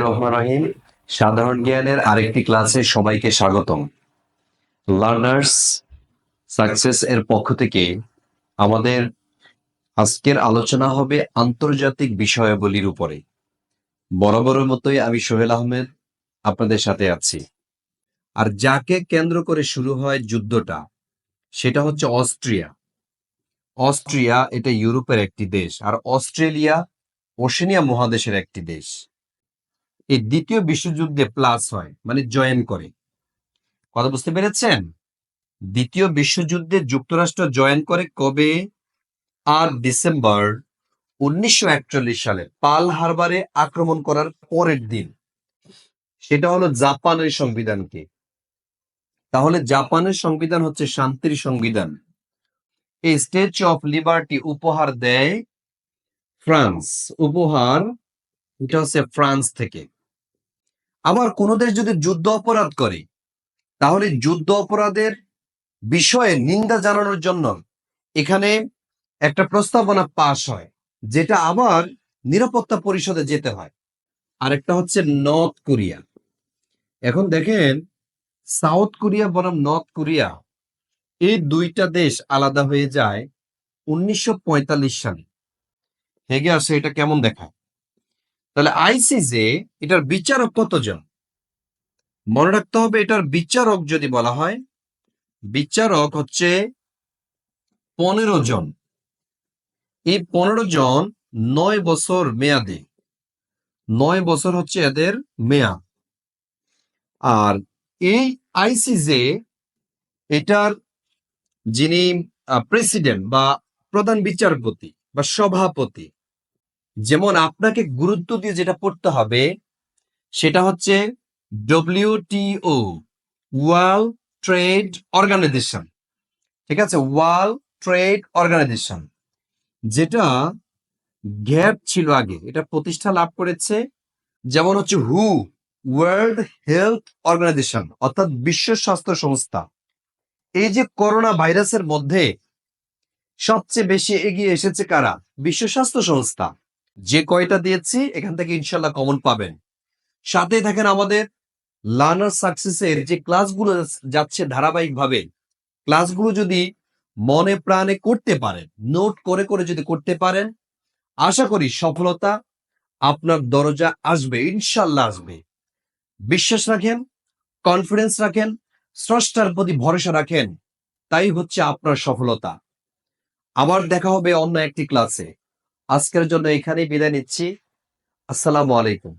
রহমান রহিম। সাধারণ জ্ঞানের আরেকটি ক্লাসে সবাইকে স্বাগতম। লার্নার্স সাকসেস এর পক্ষ থেকে আমাদের আজকের আলোচনা হবে আন্তর্জাতিক বিষয়াবলীর উপরে। বরাবরের মতোই আমি সোহেল আহমেদ আপনাদের সাথে আছি। আর যাকে কেন্দ্র করে শুরু হয় যুদ্ধটা, সেটা হচ্ছে অস্ট্রিয়া। অস্ট্রিয়া এটা ইউরোপের একটি দেশ, আর অস্ট্রেলিয়া ওশেনিয়া মহাদেশের একটি দেশ। এই দ্বিতীয় বিশ্বযুদ্ধে প্লাস হয় মানে জয়েন করে। কথা বুঝতে পেরেছেন? দ্বিতীয় বিশ্বযুদ্ধে যুক্তরাষ্ট্র জয়েন করে কবে? আর ডিসেম্বর উনিশশো একচল্লিশ সালে পাল হারবারে আক্রমণ করার পরের দিন। সেটা হলো জাপানের সংবিধানকে। তাহলে জাপানের সংবিধান হচ্ছে শান্তির সংবিধান। এই স্টেচু অফ লিবার্টি উপহার দেয় ফ্রান্স। উপহার, এটা হচ্ছে ফ্রান্স থেকে। আবার কোন দেশ যদি যুদ্ধ অপরাধ করে, তাহলে যুদ্ধ অপরাধের বিষয়ে নিন্দা জানানোর জন্য এখানে একটা প্রস্তাবনা পাশ হয়, যেটা আবার নিরাপত্তা পরিষদে যেতে হয়। আরেকটা হচ্ছে নর্থ কোরিয়া। এখন দেখেন, সাউথ কোরিয়া বনাম নর্থ কোরিয়া, এই দুইটা দেশ আলাদা হয়ে যায় উনিশশো পঁয়তাল্লিশ সালে। হেগে আসে, এটা কেমন দেখায়? তাহলে আইসিজে এটার বিচারক কতজন? মনে রাখতে হবে এটার বিচারক যদি বলা হয়, বিচারক হচ্ছে পনেরো জন। এই পনেরো জন নয় বছর মেয়াদে। নয় বছর হচ্ছে এদের মেয়াদ। আর এই আইসিজে এটার যিনি প্রেসিডেন্ট বা প্রধান বিচারপতি বা সভাপতি যেমন আপনাকে গুরুত্ব দিয়ে যেটা পড়তে হবে, সেটা হচ্ছে ডব্লিউটিও ওয়ার্ল্ড ট্রেড অর্গানাইজেশন। ঠিক আছে? World trade organization. যেটা গ্যাপ ছিল আগে, এটা প্রতিষ্ঠা লাভ করেছে যেমন হচ্ছে হু, ওয়ার্ল্ড হেলথ অর্গানাইজেশন, অর্থাৎ বিশ্ব স্বাস্থ্য সংস্থা। এই যে করোনা ভাইরাসের মধ্যে সবচেয়ে বেশি এগিয়ে এসেছে কারা? বিশ্ব স্বাস্থ্য সংস্থা। যে কয়টা দিয়েছি, এখান থেকে ইনশাল্লাহ কমন পাবেন। সাথে থাকেন আমাদের লার্নার সাকসেসের যে ক্লাসগুলো যাচ্ছে ধারাবাহিকভাবে ক্লাসগুলো যদি মনে প্রাণে করতে পারেন নোট করে করে যদি করতে পারেন, আশা করি সফলতা আপনার দরজা আসবে ইনশাল্লাহ আসবে। বিশ্বাস রাখেন কনফিডেন্স রাখেন, স্রষ্টার প্রতি ভরসা রাখেন, তাই হচ্ছে আপনার সফলতা। আবার দেখা হবে অন্য একটি ক্লাসে আজকের জন্য এখানেই বিদায় নিচ্ছি। আসসালামু আলাইকুম।